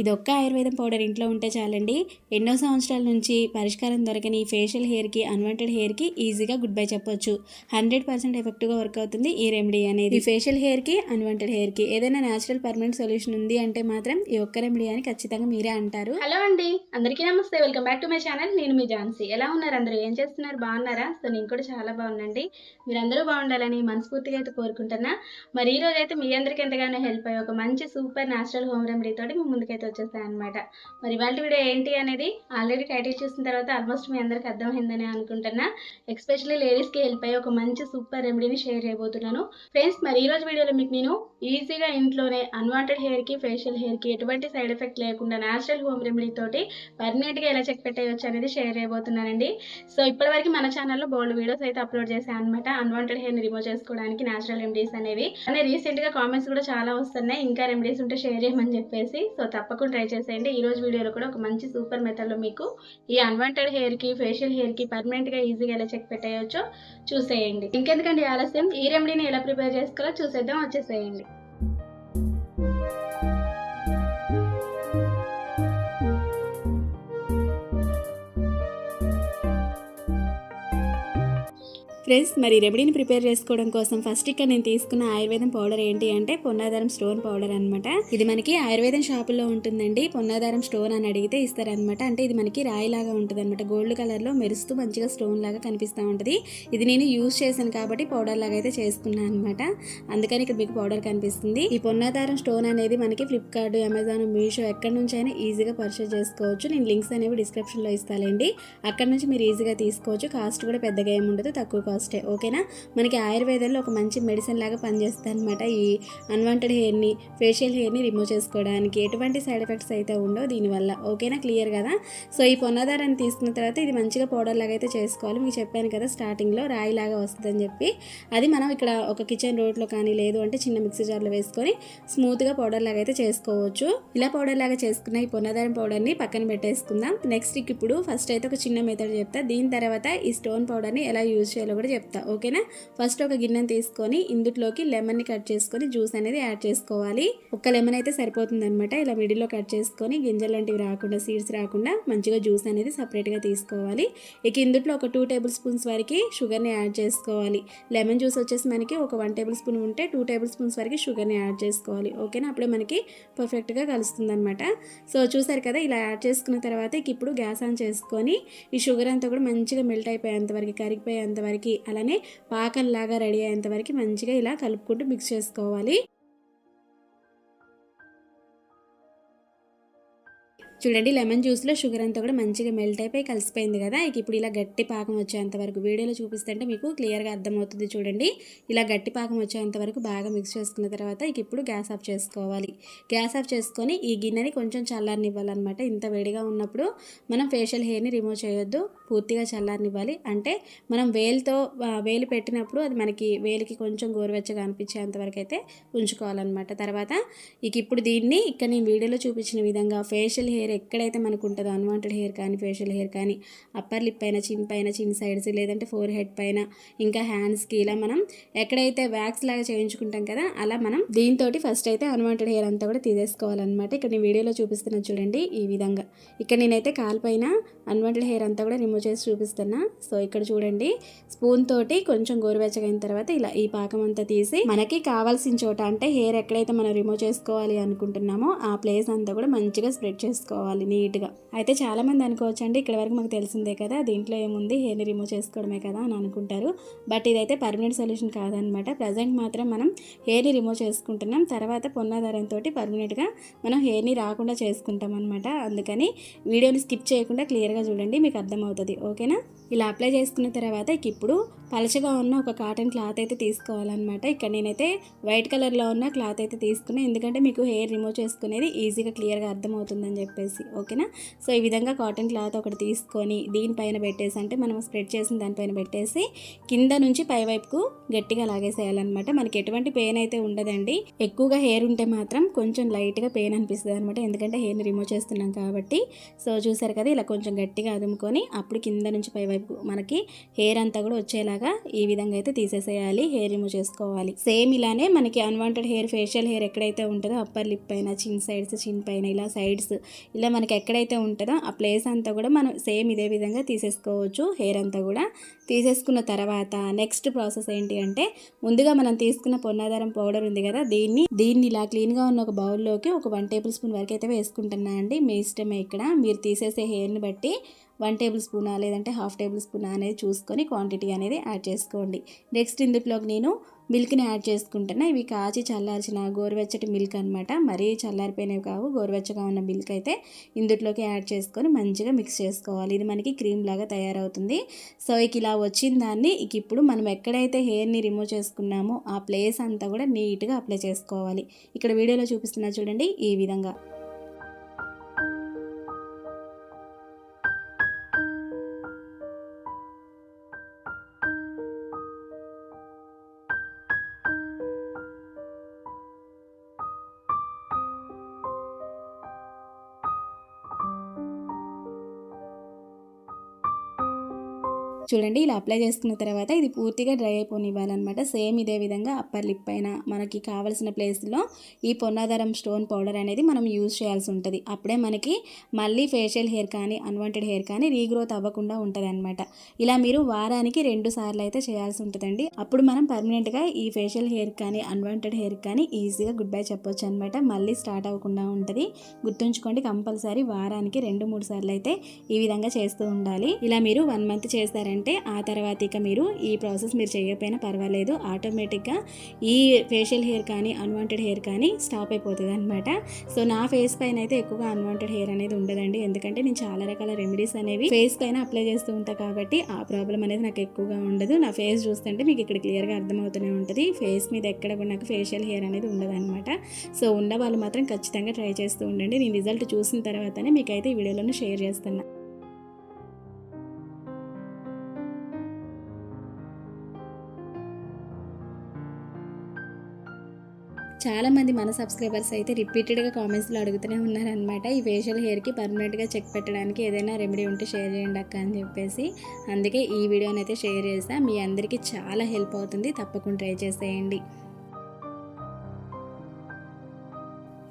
ఇది ఒక్క ఆయుర్వేదం పౌడర్ ఇంట్లో ఉంటే చాలండి. ఎన్నో సంవత్సరాల నుంచి పరిష్కారం దొరకని ఫేషియల్ హెయిర్కి అన్వాంటెడ్ హెయిర్కి ఈజీగా గుడ్ బై చెప్పొచ్చు. హండ్రెడ్ పర్సెంట్ ఎఫెక్టివ్గా వర్క్ అవుతుంది ఈ రెమెడీ అనేది. ఫేషియల్ హెయిర్కి అన్వాంటెడ్ హెయిర్కి ఏదైనా న్యాచురల్ పర్మనెంట్ సొల్యూషన్ ఉంది అంటే మాత్రం ఈ ఒక్క రెమెడీ అని ఖచ్చితంగా మీరే అంటారు. హలో అండి. అందరికీ నమస్తే. Welcome back to my channel నేను మీ ఝాన్సీ. ఎలా ఉన్నారు అందరూ? ఏం చేస్తున్నారు? బాగున్నారా? సో నేను కూడా చాలా బాగున్నాండి మీరందరూ బాగుండాలని మనస్ఫూర్తిగా అయితే కోరుకుంటున్నా. మరి ఈ రోజు అయితే మీ అందరికీ ఎంతగానో హెల్ప్ అయ్యి ఒక మంచి సూపర్ న్యాచురల్ హోమ్ రెమెడీ తోటి మీ ముందుకైతే వచ్చేస్తాయి అనమాట మరి ఇవాళ వీడియో ఏంటి అనేది ఆల్రెడీ టైటిల్ చూసిన తర్వాత ఆల్మోస్ట్ మీ అందరికీ అర్థమైందని అనుకుంటున్నా. ఎస్పెషల్లీ లేడీస్కి హెల్ప్ అయ్యే ఒక మంచి సూపర్ రెమెడీని షేర్ చేయబోతున్నాను. ఫ్రెండ్స్ మరి ఈ రోజు వీడియోలో మీకు నేను ఈజీగా ఇంట్లోనే అన్వాంటెడ్ హెయిర్కి ఫేషియల్ హెయిర్కి ఎటువంటి సైడ్ ఎఫెక్ట్ లేకుండా న్యాచురల్ హోమ్ రెమెడీ తోటి పర్మనెంట్గా ఎలా చెక్ పెట్టేయచ్చు అనేది షేర్ చేయబోతున్నానండి. సో ఇప్పటివరకు మన ఛానల్లో బోల్డ్ వీడియోస్ అయితే అప్లోడ్ చేశాను అనమాట అన్వాంటెడ్ హెయిర్ని రిమూవ్ చేసుకోవడానికి న్యాచురల్ రెమెడీస్ అనేవి. అనే రీసెంట్గా కామెంట్స్ కూడా చాలా వస్తున్నాయి. ఇంకా రెమెడీస్ ఉంటే షేర్ చేయమని చెప్పేసి. సో తప్ప తప్పకుండా ట్రై చేసేయండి. ఈ రోజు వీడియోలో కూడా ఒక మంచి సూపర్ మెథడ్లో మీకు ఈ అన్వాంటెడ్ హెయిర్కి ఫేషియల్ హెయిర్కి పర్మనెంట్గా ఈజీగా ఎలా చెక్ పెట్టేయచ్చో చూసేయండి. ఇంకెందుకండి ఆలస్యం? ఈ రెమెడీని ఎలా ప్రిపేర్ చేసుకోవాలో చూసేద్దాం వచ్చేసేయండి. ఫ్రెండ్స్ మరి రెమెడీని ప్రిపేర్ చేసుకోవడం కోసం ఫస్ట్ ఇక్కడ నేను తీసుకున్న ఆయుర్వేదం పౌడర్ ఏంటి అంటే పొన్నాధారం స్టోన్ పౌడర్ అనమాట ఇది మనకి ఆయుర్వేదం షాపుల్లో ఉంటుందండి. పొన్నాధారం స్టోన్ అని అడిగితే ఇస్తారనమాట అంటే ఇది మనకి రాయిలాగా ఉంటుంది అనమాట గోల్డ్ కలర్లో మెరుస్తూ మంచిగా స్టోన్ లాగా కనిపిస్తూ ఉంటుంది. ఇది నేను యూజ్ చేశాను కాబట్టి పౌడర్ లాగా అయితే చేసుకున్నాను అనమాట అందుకని ఇక్కడ మీకు పౌడర్ కనిపిస్తుంది. ఈ పొన్నాధారం స్టోన్ అనేది మనకి ఫ్లిప్కార్ట్ అమెజాన్ మీషో ఎక్కడి నుంచి అయినా ఈజీగా పర్చేస్ చేసుకోవచ్చు. నేను లింక్స్ అనేవి డిస్క్రిప్షన్లో ఇస్తానండి అక్కడ నుంచి మీరు ఈజీగా తీసుకోవచ్చు. కాస్ట్ కూడా పెద్దగా ఏమి ఉండదు తక్కువ కాస్ట్ ఓకేనా? మనకి ఆయుర్వేదంలో ఒక మంచి మెడిసిన్ లాగా పనిచేస్తుంది అనమాట ఈ అన్వాంటెడ్ హెయిర్ని ఫేషియల్ హెయిర్ని రిమూవ్ చేసుకోవడానికి ఎటువంటి సైడ్ ఎఫెక్ట్స్ అయితే ఉండవు దీనివల్ల. ఓకేనా? క్లియర్ కదా? సో ఈ పొన్నదారాన్ని తీసుకున్న తర్వాత ఇది మంచిగా పౌడర్ లాగా అయితే చేసుకోవాలి. మీకు చెప్పాను కదా స్టార్టింగ్లో రాయి లాగా వస్తుందని చెప్పి. అది మనం ఇక్కడ ఒక కిచెన్ రోడ్లో కానీ లేదు అంటే చిన్న మిక్సీ జార్లో వేసుకొని స్మూత్గా పౌడర్ లాగా అయితే చేసుకోవచ్చు. ఇలా పౌడర్ లాగా చేసుకున్న ఈ పొన్నదారం పౌడర్ని పక్కన పెట్టేసుకుందాం. నెక్స్ట్ ఇప్పుడు ఫస్ట్ అయితే ఒక చిన్న మెథడ్ చెప్తా. దీని తర్వాత ఈ స్టోన్ పౌడర్ని ఎలా యూజ్ చేయాలో కూడా చెప్తా ఓకేనా? ఫస్ట్ ఒక గిన్నెను తీసుకొని ఇందుట్లోకి లెమన్ని కట్ చేసుకొని జ్యూస్ అనేది యాడ్ చేసుకోవాలి. ఒక లెమన్ అయితే సరిపోతుంది అనమాట ఇలా మిడిల్లో కట్ చేసుకొని గింజలు లాంటివి రాకుండా సీడ్స్ రాకుండా మంచిగా జ్యూస్ అనేది సపరేట్గా తీసుకోవాలి. ఇక ఇందుట్లో ఒక టూ టేబుల్ స్పూన్స్ వరకు షుగర్ని యాడ్ చేసుకోవాలి. లెమన్ జ్యూస్ వచ్చేసి మనకి ఒక వన్ టేబుల్ స్పూన్ ఉంటే టూ టేబుల్ స్పూన్స్ వరకు షుగర్ని యాడ్ చేసుకోవాలి. ఓకేనా? అప్పుడే మనకి పర్ఫెక్ట్గా కలుస్తుంది అనమాట సో చూసారు కదా ఇలా యాడ్ చేసుకున్న తర్వాత ఇక ఇప్పుడు గ్యాస్ ఆన్ చేసుకొని ఈ షుగర్ అంతా కూడా మంచిగా మెల్ట్ అయిపోయేంత వరకు కరిగిపోయేంత వరకు అలానే పాకంలాగా రెడీ అయ్యేంత వరకు మంచిగా ఇలా కలుపుకుంటూ మిక్స్ చేసుకోవాలి. చూడండి లెమన్ జ్యూస్లో షుగర్ అంతా కూడా మంచిగా మెల్ట్ అయిపోయి కలిసిపోయింది కదా. ఇక ఇప్పుడు ఇలా గట్టి పాకం వచ్చేంత వరకు వీడియోలో చూపిస్తుంటే మీకు క్లియర్గా అర్థమవుతుంది చూడండి. ఇలా గట్టి పాకం వచ్చేంత వరకు బాగా మిక్స్ చేసుకున్న తర్వాత ఇక ఇప్పుడు గ్యాస్ ఆఫ్ చేసుకోవాలి. గ్యాస్ ఆఫ్ చేసుకొని ఈ గిన్నెని కొంచెం చల్లారనివ్వాలన్నమాట. ఇంత వేడిగా ఉన్నప్పుడు మనం ఫేషియల్ హెయిర్ని రిమూవ్ చేయొద్దు. పూర్తిగా చల్లారనివ్వాలి. అంటే మనం వేలుతో వేలు పెట్టినప్పుడు అది మనకి వేలికి కొంచెం గోరువెచ్చగా అనిపించేంత వరకు అయితే ఉంచుకోవాలన్నమాట. తర్వాత ఇక ఇప్పుడు దీన్ని ఇక్కడ నేను వీడియోలో చూపించిన విధంగా ఫేషియల్ హెయిర్ ఎక్కడైతే మనకు ఉంటుందో అన్వాంటెడ్ హెయిర్ కానీ ఫేషియల్ హెయిర్ కానీ అప్పర్ లిప్ పైన చిన్ పైన చిన్ సైడ్స్ లేదంటే ఫోర్ హెడ్ పైన ఇంకా హ్యాండ్స్కి ఇలా మనం ఎక్కడైతే వ్యాక్స్ లాగా చేయించుకుంటాం కదా అలా మనం దీంతో ఫస్ట్ అయితే అన్వాంటెడ్ హెయిర్ అంతా కూడా తీసేసుకోవాలన్నమాట. ఇక్కడ నేను వీడియోలో చూపిస్తున్నా చూడండి ఈ విధంగా. ఇక్కడ నేనైతే కాలుపైన అన్వాంటెడ్ హెయిర్ అంతా కూడా రిమూవ్ చేసి చూపిస్తున్నా. సో ఇక్కడ చూడండి స్పూన్ తోటి కొంచెం గోరువెచ్చగా అయిన తర్వాత ఇలా ఈ పాకం అంతా తీసి మనకి కావాల్సిన చోట అంటే హెయిర్ ఎక్కడైతే మనం రిమూవ్ చేసుకోవాలి అనుకుంటున్నామో ఆ ప్లేస్ అంతా కూడా మంచిగా స్ప్రెడ్ చేసుకోవాలి. నీట్గా. అయితే చాలా మంది అనుకోవచ్చు అండి ఇక్కడ వరకు మాకు తెలిసిందే కదా దీంట్లో ఏముంది హెయిర్ని రిమూవ్ చేసుకోవడమే కదా అని అనుకుంటారు. బట్ ఇదైతే పర్మనెంట్ సొల్యూషన్ కాదనమాట. ప్రజెంట్ మాత్రం మనం హెయిర్ని రిమూవ్ చేసుకుంటున్నాం. తర్వాత పొన్నాధారంతో పర్మనెంట్గా మనం హెయిర్ని రాకుండా చేసుకుంటాం అనమాట అందుకని వీడియోని స్కిప్ చేయకుండా క్లియర్గా చూడండి మీకు అర్థమవుతుంది. ఓకేనా? ఇలా అప్లై చేసుకున్న తర్వాత ఇక ఇప్పుడు పలచగా ఉన్న ఒక కాటన్ క్లాత్ అయితే తీసుకోవాలన్నమాట. ఇక్కడ నేనైతే వైట్ కలర్లో ఉన్న క్లాత్ అయితే తీసుకున్నాను ఎందుకంటే మీకు హెయిర్ రిమూవ్ చేసుకునేది ఈజీగా క్లియర్గా అర్థమవుతుందని చెప్పేసి ఓకేనా? సో ఈ విధంగా కాటన్ క్లాత్ ఒకటి తీసుకొని దీనిపైన పెట్టేసి అంటే మనం స్ప్రెడ్ చేసిన దానిపైన పెట్టేసి కింద నుంచి పైవైపుకు గట్టిగా లాగేసేయాలన్నమాట. మనకి ఎటువంటి పెయిన్ అయితే ఉండదండి. ఎక్కువగా హెయిర్ ఉంటే మాత్రం కొంచెం లైట్గా పెయిన్ అనిపిస్తుంది అనమాట ఎందుకంటే హెయిర్ని రిమూవ్ చేస్తున్నాం కాబట్టి. సో చూసారు కదా ఇలా కొంచెం గట్టిగా అదుముకొని అప్పుడు కింద నుంచి పై వైపు మనకి హెయిర్ అంతా కూడా వచ్చేలాగా ఈ విధంగా అయితే తీసేసేయాలి హెయిర్ రిమూవ్ చేసుకోవాలి. సేమ్ ఇలానే మనకి అన్వాంటెడ్ హెయిర్ ఫేషియల్ హెయిర్ ఎక్కడైతే ఉంటుందో అప్పర్ లిప్ పైన చిన్ సైడ్స్ చిన్ పైన ఇలా సైడ్స్ ఇలా మనకి ఎక్కడైతే ఉంటుందో ఆ ప్లేస్ అంతా కూడా మనం సేమ్ ఇదే విధంగా తీసేసుకోవచ్చు హెయిర్ అంతా కూడా. తీసేసుకున్న తర్వాత నెక్స్ట్ ప్రాసెస్ ఏంటి అంటే ముందుగా మనం తీసుకున్న పొన్నాధారం పౌడర్ ఉంది కదా దీన్ని దీన్ని ఇలా క్లీన్గా ఉన్న ఒక బౌల్లోకి ఒక వన్ టేబుల్ స్పూన్ వరకు అయితే వేసుకుంటున్నా అండి. మీ ఇష్టమే ఇక్కడ. మీరు తీసేసే హెయిర్ని బట్టి వన్ టేబుల్ స్పూనా లేదంటే హాఫ్ టేబుల్ స్పూనా అనేది చూసుకొని క్వాంటిటీ అనేది యాడ్ చేసుకోండి. నెక్స్ట్ ఇందులోకి నేను మిల్క్ని యాడ్ చేసుకుంటున్నా ఇవి కాచి చల్లార్చిన గోరువెచ్చటి మిల్క్ అనమాట మరీ చల్లారిపోయినవి కావు. గోరువెచ్చగా ఉన్న మిల్క్ అయితే ఇందుట్లోకి యాడ్ చేసుకొని మంచిగా మిక్స్ చేసుకోవాలి. ఇది మనకి క్రీమ్ లాగా తయారవుతుంది. సో ఇక ఇలా వచ్చిన దాన్ని ఇక ఇప్పుడు మనం ఎక్కడైతే హెయిర్ని రిమూవ్ చేసుకున్నామో ఆ ప్లేస్ అంతా కూడా నీట్గా అప్లై చేసుకోవాలి. ఇక్కడ వీడియోలో చూపిస్తున్నా చూడండి ఈ విధంగా. చూడండి ఇలా అప్లై చేసుకున్న తర్వాత ఇది పూర్తిగా డ్రై అయిపోనివ్వాలన్నమాట. సేమ్ ఇదే విధంగా అప్పర్ లిప్ పైన మనకి కావాల్సిన ప్లేస్లో ఈ పొన్నాధారం స్టోన్ పౌడర్ అనేది మనం యూజ్ చేయాల్సి ఉంటుంది. అప్పుడే మనకి మళ్ళీ ఫేషియల్ హెయిర్ కానీ అన్వాంటెడ్ హెయిర్ కానీ రీగ్రోత్ అవ్వకుండా ఉంటుంది అనమాట ఇలా మీరు వారానికి రెండు సార్లు అయితే చేయాల్సి ఉంటుందండి. అప్పుడు మనం పర్మనెంట్గా ఈ ఫేషియల్ హెయిర్ కానీ అన్వాంటెడ్ హెయిర్ కానీ ఈజీగా గుడ్ బై చెప్పొచ్చు అనమాట మళ్ళీ స్టార్ట్ అవ్వకుండా ఉంటుంది. గుర్తుంచుకోండి కంపల్సరీ వారానికి రెండు మూడు సార్లు అయితే ఈ విధంగా చేస్తూ ఉండాలి. ఇలా మీరు వన్ మంత్ చేస్తారండి అంటే ఆ తర్వాత ఇక మీరు ఈ ప్రాసెస్ మీరు చేయకపోయినా పర్వాలేదు. ఆటోమేటిక్గా ఈ ఫేషియల్ హెయిర్ కానీ అన్వాంటెడ్ హెయిర్ కానీ స్టాప్ అయిపోతుంది అనమాట సో నా ఫేస్ పైన అయితే ఎక్కువగా అన్వాంటెడ్ హెయిర్ అనేది ఉండదండి. ఎందుకంటే నేను చాలా రకాల రెమెడీస్ అనేవి ఫేస్ పైన అప్లై చేస్తూ ఉంటాను కాబట్టి ఆ ప్రాబ్లం అనేది నాకు ఎక్కువగా ఉండదు. నా ఫేస్ చూస్తుంటే మీకు ఇక్కడ క్లియర్గా అర్థమవుతూనే ఉంటుంది. ఫేస్ మీద ఎక్కడ కూడా నాకు ఫేషియల్ హెయిర్ అనేది ఉండదన్నమాట సో ఉన్న వాళ్ళు మాత్రం ఖచ్చితంగా ట్రై చేస్తూ ఉండండి. నేను రిజల్ట్ చూసిన తర్వాతనే మీకైతే ఈ వీడియోలోనే షేర్ చేస్తున్నా. చాలామంది మన సబ్స్క్రైబర్స్ అయితే రిపీటెడ్గా కామెంట్స్లో అడుగుతూనే ఉన్నారనమాట ఈ ఫేషియల్ హెయిర్కి పర్మనెంట్గా చెక్ పెట్టడానికి ఏదైనా రెమెడీ ఉంటే షేర్ చేయండి అక్క అని చెప్పేసి. అందుకే ఈ వీడియోని అయితే షేర్ చేస్తా. మీ అందరికీ చాలా హెల్ప్ అవుతుంది. తప్పకుండా ట్రై చేసేయండి.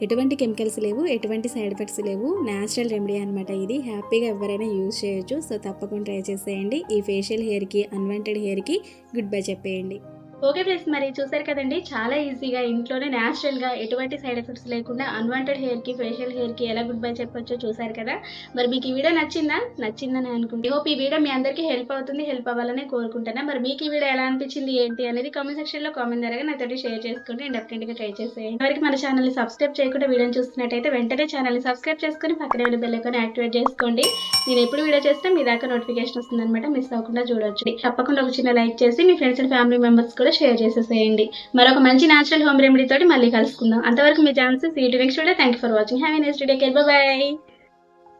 ఎటువంటి కెమికల్స్ లేవు ఎటువంటి సైడ్ ఎఫెక్ట్స్ లేవు. న్యాచురల్ రెమెడీ అనమాట ఇది. హ్యాపీగా ఎవరైనా యూజ్ చేయొచ్చు. సో తప్పకుండా ట్రై చేసేయండి. ఈ ఫేషియల్ హెయిర్కి అన్వాంటెడ్ హెయిర్కి గుడ్ బై చెప్పేయండి. ఓకే ఫ్రెండ్స్ మరి చూసారు కదండి చాలా ఈజీగా ఇంట్లోనే న్యాచురల్గా ఎటువంటి సైడ్ ఎఫెక్ట్స్ లేకుండా అన్వాంటెడ్ హెయిర్కి ఫేషియల్ హెయిర్కి ఎలా గుడ్ బై చెప్పొచ్చో చూసారు కదా. మరి మీకు ఈ వీడియో నచ్చిందా? నచ్చిందని అనుకుంటే హోప్ ఈ వీడియో మీ అందరికీ హెల్ప్ అవుతుంది హెల్ప్ అవ్వాలని కోరుకుంటున్నా. మరి మీకు ఈ వీడియో ఎలా అనిపించింది ఏంటి అనేది కామెంట్ సెక్షన్లో కామెంట్ ద్వారా నాతో షేర్ చేసుకోండి. అండ్ డెఫినెట్గా ట్రై చేసేయండి. వరకు మన ఛానల్ని సబ్స్క్రైబ్ చేయకుండా వీడియోని చూస్తున్నట్టయితే వెంటనే ఛానల్ని సబ్స్క్రైబ్ చేసుకొని పక్కనే ఉన్న బెల్ యాక్టివేట్ చేసుకోండి. నేను ఎప్పుడు వీడియో చేస్తే మీ దాకా నోటిఫికేషన్ వస్తుందన్నమాట. మిస్ అవ్వకుండా చూడొచ్చు. తప్పకుండా ఒక చిన్న లైక్ చేసి మీ ఫ్రెండ్స్ అండ్ ఫ్యామిలీ మెంబర్స్ కూడా షేర్ చేసేసేయండి. మరొక మంచి న్యాచురల్ హోమ్ రెమెడీ తోటి మళ్ళీ కలుసుకుందాం. అంతవరకు మీ chance see to next video thank you for watching have next day care bye